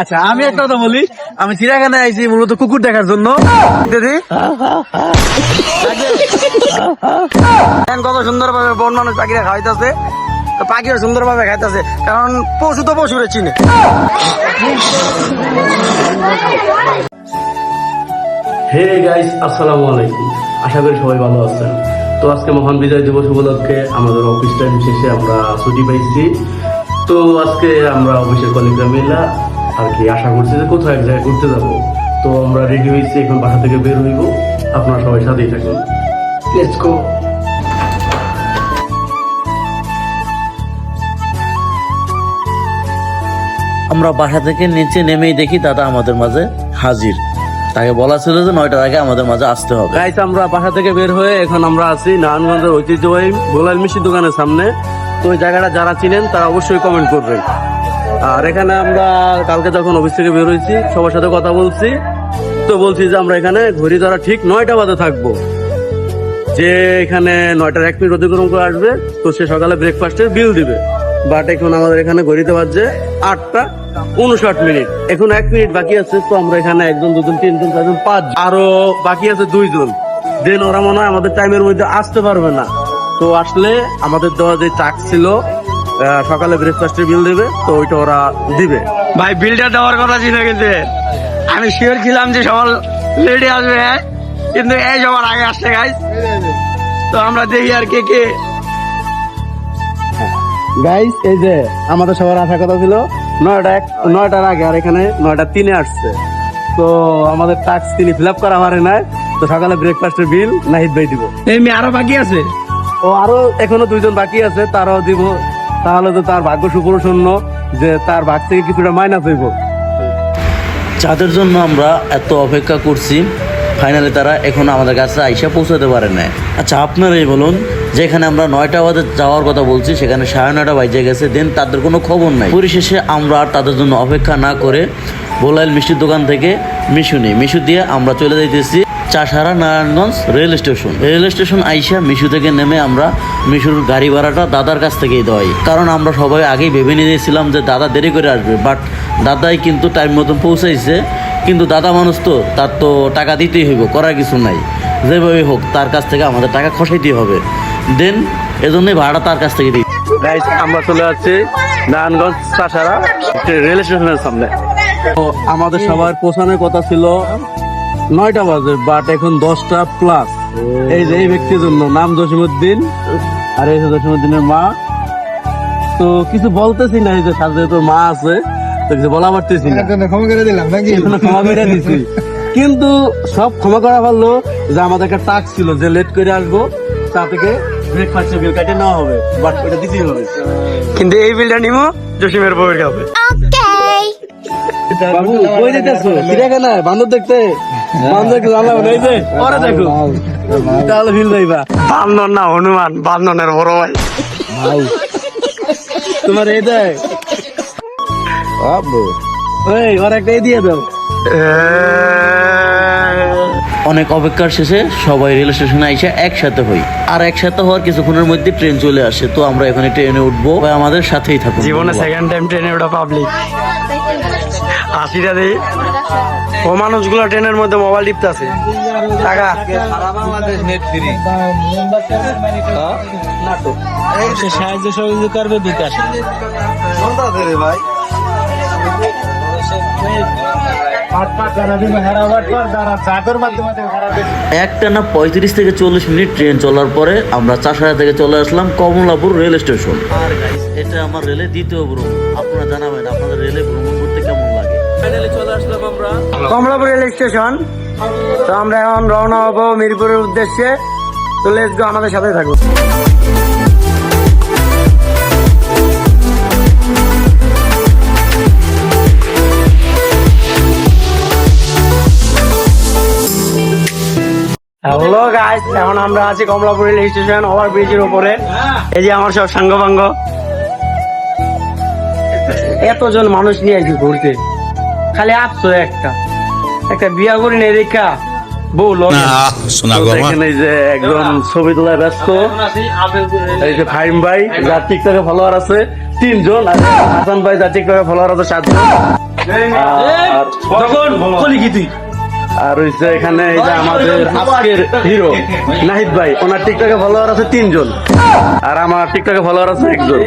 আচ্ছা আমি একটা কথা বলি। আমি চিড়িয়াখানায় আইছি মূলত কুকুর দেখার জন্য। দিদি? কত সুন্দর ভাবে বন মানুষ পাখিরা খাইতেছে তো পাখিও সুন্দর ভাবে খাইতেছে কারণ পশু তো পশুরে চিনে। হে গাইস আসসালামু আলাইকুম। আশা করি সবাই ভালো আছেন। তো আজকে মহান বিজয় দিবস উপলক্ষে আমাদের অফিস টাইম শেষে আমরা ছুটি পাইছি। তো আজকে আমরা অফিসের কলিগরা মিলা আর কি আশা করছি যে কোথাও এক জায়গায় ঘুরতে যাব। তো আমরা রেডি হয়েছি এখন বাসা থেকে বের হইব। আপনারা সবাই সাথেই থাকুন। লেটস গো আমরা বাসা থেকে নিচে নেমেই দেখি দাদা আমাদের মাঝে হাজির। তাকে বলা ছিল যে নয়টার আগে আমাদের মাঝে আসতে হবে। গাইস আমরা বাসা থেকে বের হয়ে এখন আমরা আছি নারায়ণগঞ্জের ঐতিহ্যবাহী গোলাল মিষ্টি দোকানের সামনে। তো ওই জায়গাটা যারা চিনেন তারা অবশ্যই কমেন্ট করবেন। আর এখানে আমরা কালকে যখন অফিস থেকে বের হয়েছি, সবার সাথে কথা বলছি। তো বলছি যে আমরা এখানে ঘড়ি ধরা ঠিক নয়টা বাজে থাকব। যে এখানে নয়টার এক মিনিট অতিক্রম করে আসবে, তো সে সকালে ব্রেকফাস্টের বিল দিবে। বাট এখন আমাদের এখানে ঘড়িতে বাজছে আটটা উনষাট মিনিট। এখন এক মিনিট বাকি আছে, তো আমরা এখানে একজন, দুজন, তিনজন, চারজন পাঁচ আরও বাকি আছে দুইজন। দেন ওরা মনে হয় আমাদের টাইমের মধ্যে আসতে পারবে না। তো আসলে আমাদের দেওয়া যে চাক ছিল সকালে ব্রেকফাস্টের বিল দেবে তো ওইটা ওরা দিবে। ভাই বিলটা দেওয়ার কথা ছিল কিন্তু আমি শিওর ছিলাম যে সবার লেডি আসবে কিন্তু এই সবার আগে আসছে গাইস তো আমরা দেখি আর কে কে গাইস এই যে আমাদের সবার আসার কথা ছিল নয়টা এক নয়টার আগে আর এখানে নয়টা তিনে আসছে। তো আমাদের টাস্ক তিনি ফিল আপ করা পারে নাই তো সকালে ব্রেকফাস্টের বিল নাহিদ ভাই দিব। এই মেয়ে আরও বাকি আছে? ও আরও এখনও দুইজন বাকি আছে তারাও দিব তাহলে তো তার ভাগ্য সুপ্রসন্ন যে তার ভাগ থেকে কিছুটা মাইনাস হইব। যাদের জন্য আমরা এত অপেক্ষা করছি ফাইনালি তারা এখন আমাদের কাছে আইসা পৌঁছাতে পারে না আচ্ছা আপনারাই বলুন, যেখানে আমরা নয়টা বাজে যাওয়ার কথা বলছি, সেখানে সাড়ে নয়টা বাজে গেছে, দেন তাদের কোনো খবর নাই। পরিশেষে আমরা আর তাদের জন্য অপেক্ষা না করে, বোলাইল মিষ্টির দোকান থেকে মিশু নিই মিশু দিয়ে আমরা চলে যাইতেছি। Chashara Narayanganj rail station. Rail station আইসা মিশু থেকে নেমে আমরা মিশুর গাড়ি ভাড়াটা দাদার কাছ থেকেই দেওয়াই। কারণ আমরা সবাই আগেই ভেবে নিয়েছিলাম যে দাদা দেরি করে আসবে। বাট দাদাই কিন্তু টাইম মতন পৌঁছাইছে। কিন্তু দাদা মানুষ তো তার তো টাকা দিতেই হইব করার কিছু নাই। যেভাবে হোক তার কাছ থেকে আমাদের টাকা খসাইতেই হবে। দেন এজন্যই ভাড়া তার কাছ থেকে দিই। আমরা চলে যাচ্ছি নারায়ণগঞ্জ চাষারা রেল স্টেশনের সামনে। তো আমাদের সবার পৌঁছানোর কথা ছিল। নয়টা বাজে বাট এখন দশটা প্লাস এই যে এই ব্যক্তির জন্য নাম জসিমুদ্দিন আর এই জসিমুদ্দিনের মা। তো কিছু বলতেছি না এই যে সাথে তোর মা আছে তো কিছু বলা পারতেছি না। ক্ষমা করে দিলাম নাকি? ক্ষমা করে দিছি। কিন্তু সব ক্ষমা করা পারল যে আমাদের একটা টাক ছিল যে লেট করে আসব তা থেকে ব্রেকফাস্টের বিল কাটে নেওয়া হবে বাট এটা দিতেই হবে। কিন্তু এই বিলটা নিমো জসিমের বউয়ের কাছে। বাবু কই যেতেছো চিড়িয়াখানায় বান্দর দেখতে? বান্দর জানলাম? এই যে পরে দেখো। তাহলে ফিল যাইবা বান্দর না হনুমান বান্দনের বড় ভাই। তোমার এই দেখ এই ওর একটা দিয়ে দাও। অনেক অপেক্ষার শেষে সবাই রেল স্টেশনে এসে একসাথে হই। আর একসাথে হওয়ার কিছুক্ষণের মধ্যে ট্রেন চলে আসে। তো আমরা এখানে ট্রেনে উঠবো। আমাদের সাথেই থাকুন। জীবনে সেকেন্ড টাইম ট্রেনে ওটা পাবলিক আশিটা দেই। ও মানুষগুলো ট্রেনের মধ্যে মোবাইল টিপতে আছে টাকা। সাহায্য সহযোগিতা করবে বিকাশ একটা না পঁয়ত্রিশ থেকে চল্লিশ মিনিট ট্রেন চলার পরে আমরা চাষারা থেকে চলে আসলাম কমলাপুর রেল স্টেশন। আর এটা আমার রেলে দ্বিতীয় ভ্রমণ আপনারা জানাবেন আপনাদের কমলাপুর রেল স্টেশন। তো আমরা এখন রওনা হব মিরপুরের উদ্দেশ্যে। তো লেটস গো আমাদের সাথে থাকো হ্যালো গাইস এখন আমরা আছি কমলাপুর রেল স্টেশন ওভার ব্রিজের উপরে। এই যে আমার সব সাঙ্গপাঙ্গ। এতজন মানুষ নিয়ে আসি ঘুরতে। খালি আপসো একটা। একটা বিয়া করি নেই বউ দেখেন এই যে একজন ছবি তোলায় ব্যস্ত। এই যে ফাহিম ভাই যার টিকটকে ফলোয়ার আছে তিনজন আর হাসান ভাই যার টিকটকে ফলোয়ার আছে সাতজন। আর তখন বলি কি তুই? আর হচ্ছে এখানে এই যে আমাদের আজকের হিরো নাহিদ ভাই ওনার টিকটকে ফলোয়ার আছে তিনজন। আর আমার টিকটকে ফলোয়ার আছে একজন।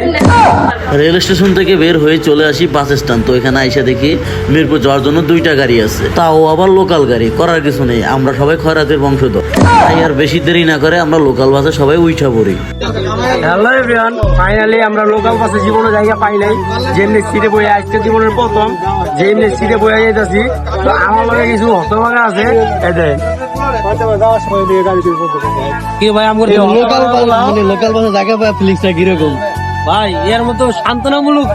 রেল স্টেশন থেকে বের হয়ে চলে আসি বাস স্ট্যান্ড। তো এখানে আইসা দেখি মিরপুর যাওয়ার জন্য দুইটা গাড়ি আছে। তাও আবার লোকাল গাড়ি করার কিছু নেই। আমরা সবাই খয়রাতের বংশধর। তাই আর বেশি দেরি না করে আমরা লোকাল বাসে সবাই উইঠা পড়ি। হ্যালো এভরিওয়ান ফাইনালি আমরা লোকাল বাসে জীবনে জায়গা পাই নাই। যেমনি সিটে বয়ে আজকে জীবনের প্রথম যেমনি সিটে বয়ে যাইতাছি। তো আমার লগে কিছু হতভাগা আছে। এদের কি ভাই আমার লোকাল মানে লোকাল বাসে জায়গা পায় ফিলিংসটা কীরকম? ভাই এর মতো সান্ত্বনামূলক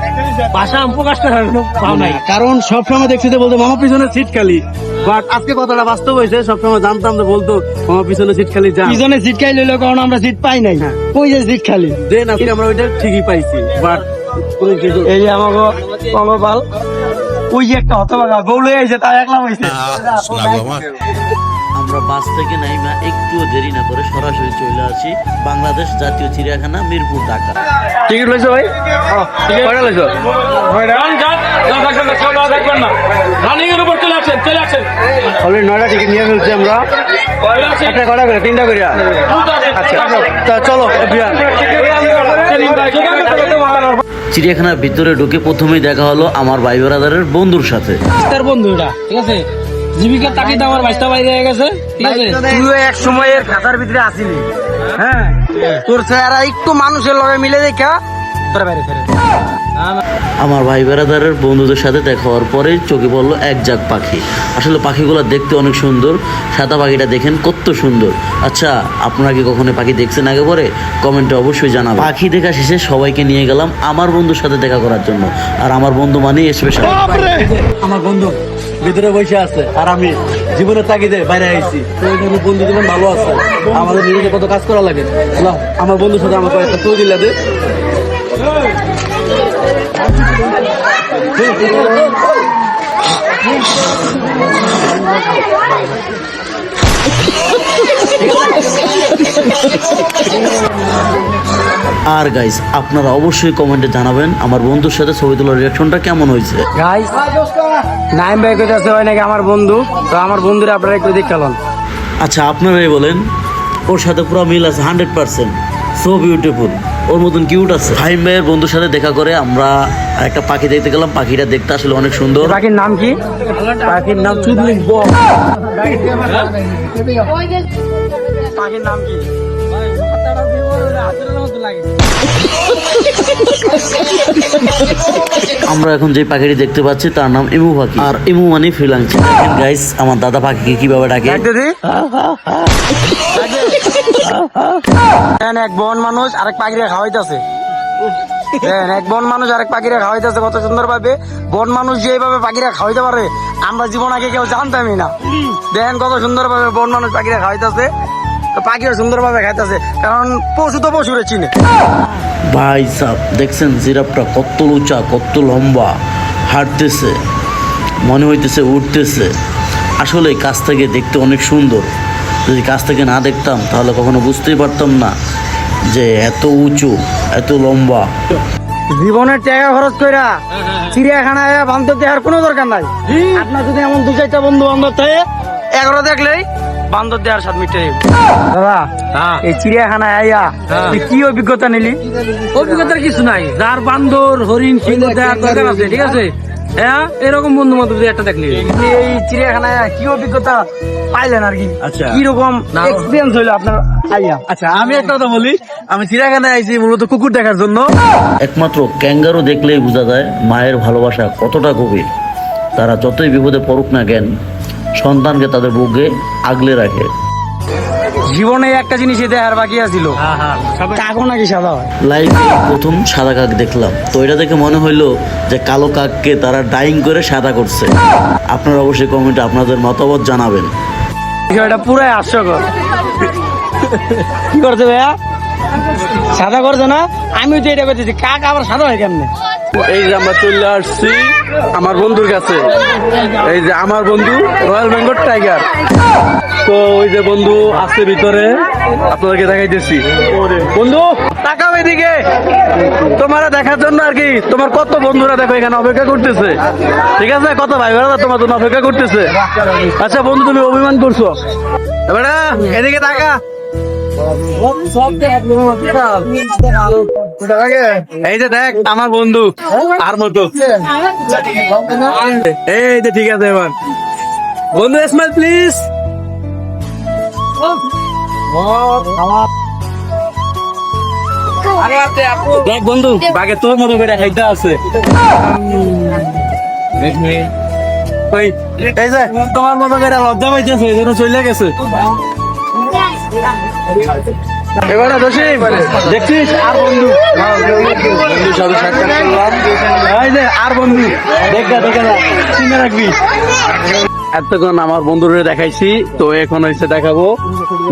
ভাষা আমি প্রকাশ করার কোনো পাও নাই। কারণ সবসময় দেখছি যে বলতো মামা পিছনে সিট খালি। বাট আজকে কথাটা বাস্তব হয়েছে সবসময় জানতাম যে বলতো মামা পিছনে সিট খালি যা পিছনে সিট খাই লইলো কারণ আমরা সিট পাই নাই। কই যে সিট খালি? যে আজকে আমরা ওইটা ঠিকই পাইছি বাট কোনো কিছু এই যে আমাকে কঙ্গপাল ওই যে একটা হতভাগা গৌলে আইছে তাই একলা হইছে আমরা বাস থেকে নাইমা একটুও দেরি না করে সরাসরি চলে আসি বাংলাদেশ জাতীয় চিড়িয়াখানা মিরপুর ঢাকা। টিকিট লইছো ভাই? কয়টা লইছো? নয়টা। টিকিট নিয়ে ফেলছি আমরা। একটা কটা করে? তিনটা করে আচ্ছা চলো চিড়িয়াখানার ভিতরে ঢুকে প্রথমেই দেখা হলো আমার ভাই ব্রাদারের বন্ধুর সাথে। তার বন্ধু এটা ঠিক আছে? জীবিকার তাকিদ আমার বাইশটা বাইরে হয়ে গেছে ঠিক আছে? তুইও এক সময়ের খাতার ভিতরে আসিলি। হ্যাঁ? তোর চেহারা একটু মানুষের লগে মিলে দেখা তোর বাইরে ফেরে আমার ভাই বেড়াদারের বন্ধুদের সাথে দেখা হওয়ার পরে চোখে পড়ল এক জাক পাখি। আসলে পাখিগুলো দেখতে অনেক সুন্দর সাদা পাখিটা দেখেন কত সুন্দর। আচ্ছা আপনারা কি কখনো পাখি দেখছেন আগে পরে? কমেন্টে অবশ্যই জানাবেন। পাখি দেখা শেষে সবাইকে নিয়ে গেলাম আমার বন্ধুর সাথে দেখা করার জন্য। আর আমার বন্ধু মানে স্পেশাল আমার বন্ধু ভিতরে বসে আছে। আর আমি জীবনের তাগিদে বাইরে আইছি। তো বন্ধু জীবন ভালো আছে। আমাদের নিজেকে কত কাজ করা লাগে। আমার বন্ধুর সাথে আমাকে একটা তুই দিলা দে। আর গাইস আপনারা অবশ্যই কমেন্টে জানাবেন আমার বন্ধুর সাথে ছবি তোলার রিয়াকশনটা কেমন হয়েছে? গাইস নাইম ভাই কইতাছে হয় নাকি আমার বন্ধু? তো আমার বন্ধুরা আপনারা একটু দেখালন আচ্ছা আপনারাই বলেন ওর সাথে পুরো মিল আছে হান্ড্রেড পার্সেন্ট সো বিউটিফুল ওর মতন কিউট আছে। ফাইম ভাইয়ের বন্ধুর সাথে দেখা করে আমরা একটা পাখি দেখতে গেলাম পাখিটা দেখতে আসলে অনেক সুন্দর। পাখির নাম কি? পাখির নাম চুদলিং পাখির নাম কি? আমরা এখন যে পাখিটি দেখতে পাচ্ছি, তার নাম ইমু পাখি। আর ইমু মানে দেখেন গাইস আমার দাদা পাখিকে কীভাবে ডাকে? এক বন মানুষ আরেক পাখিরে খাওয়াইতেছে। এক বন মানুষ আরেক পাখিরে খাওয়াইতেছে, কত সুন্দর ভাবে। বন মানুষ যে যেভাবে পাখিরা খাওয়াইতে পারে, আমরা জীবন আগে কেউ জানতামই না। দেখেন কত সুন্দর ভাবে বন মানুষ পাখিরা খাওয়াইতেছে। তো পাখিরা সুন্দর ভাবে খাইতেছে কারণ পশু তো পশুরে চিনে। ভাই সাহ দেখছেন জিরাফটা কত উঁচা কত লম্বা হাঁটতেছে মনে হইতেছে উঠতেছে। আসলে কাছ থেকে দেখতে অনেক সুন্দর। যদি কাছ থেকে না দেখতাম তাহলে কখনো বুঝতেই পারতাম না যে এত উঁচু এত লম্বা। জীবনের টাকা খরচ কইরা চিড়িয়াখানায় বান্ধব দেওয়ার কোনো দরকার নাই। আপনার যদি এমন দু চারটা বন্ধু বান্ধব থাকে এগারো দেখলেই সাথে মিটে দাদা এই চিড়িয়াখানায় আইয়া তুই কি অভিজ্ঞতা নিলি? অভিজ্ঞতার কিছু নাই। যার বান্দর হরিণ সিংহ দেওয়ার দরকার আছে ঠিক আছে? হ্যাঁ এরকম বন্ধু বান্ধব একটা দেখলি এই চিড়িয়াখানায় কি অভিজ্ঞতা পাইলেন আর কি? আচ্ছা। কি রকম এক্সপিরিয়েন্স হইল আপনার আইয়া? আচ্ছা আমি একটা কথা বলি। আমি চিড়িয়াখানায় আইছি মূলত কুকুর দেখার জন্য। একমাত্র ক্যাঙ্গারু দেখলেই বোঝা যায় মায়ের ভালোবাসা কতটা গভীর। তারা যতই বিপদে পড়ুক না জ্ঞান সন্তানকে তাদের বুকে আগলে রাখে। জীবনে একটা জিনিসই দেখার বাকি আছিল। কাকো নাকি সাদা হয়? লাইফে প্রথম সাদা কাক দেখলাম। তো এটা দেখে মনে হইল যে কালো কাককে তারা ডাইং করে সাদা করছে। আপনারা অবশ্যই কমেন্টে আপনাদের মতামত জানাবেন। বিষয়টা পুরাই হাস্যকর। কি করছে ভাইয়া? সাদা করছে না? আমিও তো এটা করতেছি। কাক আবার সাদা হয় কেমনে? এই যে আমরা চলে আসছি আমার বন্ধুর কাছে। এই যে আমার বন্ধু রয়্যাল বেঙ্গল টাইগার তো ওই যে বন্ধু আছে ভিতরে, আপনাদেরকে দেখাইতেছি। বন্ধু, তাকাও এদিকে। তোমার দেখার জন্য আর কি, তোমার কত বন্ধুরা দেখো এখানে অপেক্ষা করতেছে। ঠিক আছে? কত ভাই বোনেরা তোমার জন্য অপেক্ষা করতেছে। আচ্ছা বন্ধু, তুমি অভিমান করছ। এবারে এদিকে তাকা। এই যে দেখ, আমার বন্ধু, আর মতো। এই যে ঠিক আছে এবার। বন্ধু স্মাইল প্লিজ দেখ বন্ধু বাগে তোর মতো করে খাইতে আছে। তোমার মতো করে লজ্জা পাইতেছে চলে গেছে। এবারে দোষী দেখছিস? এতক্ষণ আমার বন্ধুরে দেখাইছি, তো এখন হয়েছে দেখাবো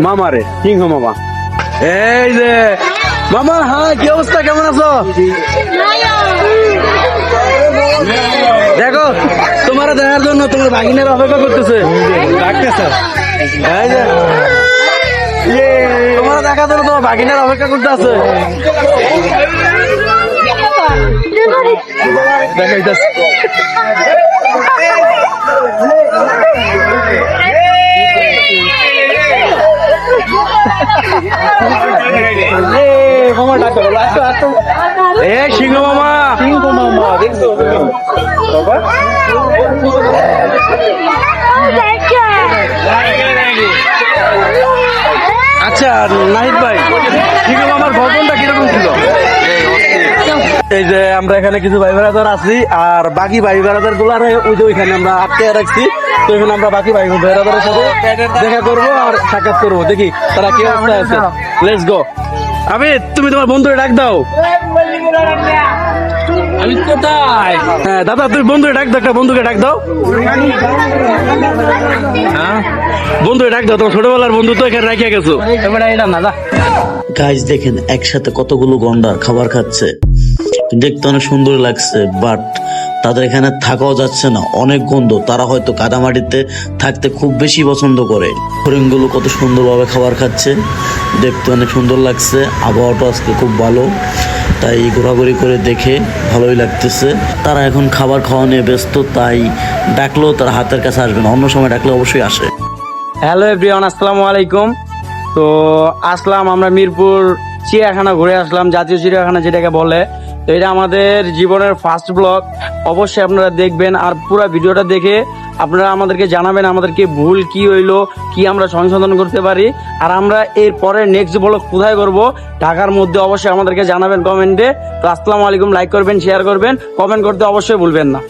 মামারে সিংহ মামা। এই যে, মামা হ্যাঁ কি অবস্থা? কেমন আছো? দেখো, তোমার দেখার জন্য তোমার ভাগিনের অপেক্ষা করতেছে। ডাকতেছে তোমার দেখার জন্য তোমার ভাগিনের অপেক্ষা করতে আছে। দেখাইতেছে এ সিংহ মামা। সিংহ মামা দেখছ? আচ্ছা নাহিদ ভাই সিংহ মামার ভজনটা কীরকম ছিল? এই যে আমরা এখানে কিছু ভাই বেড়াদার আছি, আর বাকি ভাই বেড়াদারগুলার ওই যে ওইখানে আমরা আটকে রাখছি। তো এখানে আমরা বাকি ভাই বেড়াদারের সাথে দেখা করব আর সাক্ষাৎ করব। দেখি, তারা কি অবস্থায় আছে? লেটস গো আবে তুমি তোমার বন্ধুরে ডাক দাও। আমি কোথায়? হ্যাঁ দাদা তুমি বন্ধুরে ডাক দাও একটা বন্ধুকে ডাক দাও। হ্যাঁ? বন্ধুরে ডাক দাও তোমার ছোটবেলার বন্ধু তো এখানে রাখিয়া গেছো। এবারে এটা না গাইজ দেখেন একসাথে কতগুলো গন্ডার খাবার খাচ্ছে। দেখতে অনেক সুন্দর লাগছে বাট তাদের এখানে থাকাও যাচ্ছে না। অনেক গন্ধ তারা হয়তো কাদামাটিতে থাকতে খুব বেশি পছন্দ করে। হরিণগুলো কত সুন্দরভাবে খাবার খাচ্ছে দেখতে অনেক সুন্দর লাগছে। আবহাওয়াটা আজকে খুব ভালো। তাই ঘোরাঘুরি করে দেখে ভালোই লাগতেছে। তারা এখন খাবার খাওয়া নিয়ে ব্যস্ত, তাই ডাকলেও তারা হাতের কাছে আসবে না। অন্য সময় ডাকলে অবশ্যই আসে। হ্যালো এভরিওয়ান, আসসালামু আলাইকুম। তো আসলাম আমরা মিরপুর চিড়িয়াখানা ঘুরে আসলাম, জাতীয় চিড়িয়াখানা যেটাকে বলে। তো এটা আমাদের জীবনের ফার্স্ট ব্লগ অবশ্যই আপনারা দেখবেন আর পুরো ভিডিওটা দেখে আপনারা আমাদেরকে জানাবেন আমাদেরকে ভুল কি হইল, কি আমরা সংশোধন করতে পারি। আর আমরা এর পরে নেক্সট ব্লগ কোথায় করব, ঢাকার মধ্যে অবশ্যই আমাদেরকে জানাবেন কমেন্টে। তো আসসালামু আলাইকুম লাইক করবেন শেয়ার করবেন কমেন্ট করতে অবশ্যই ভুলবেন না।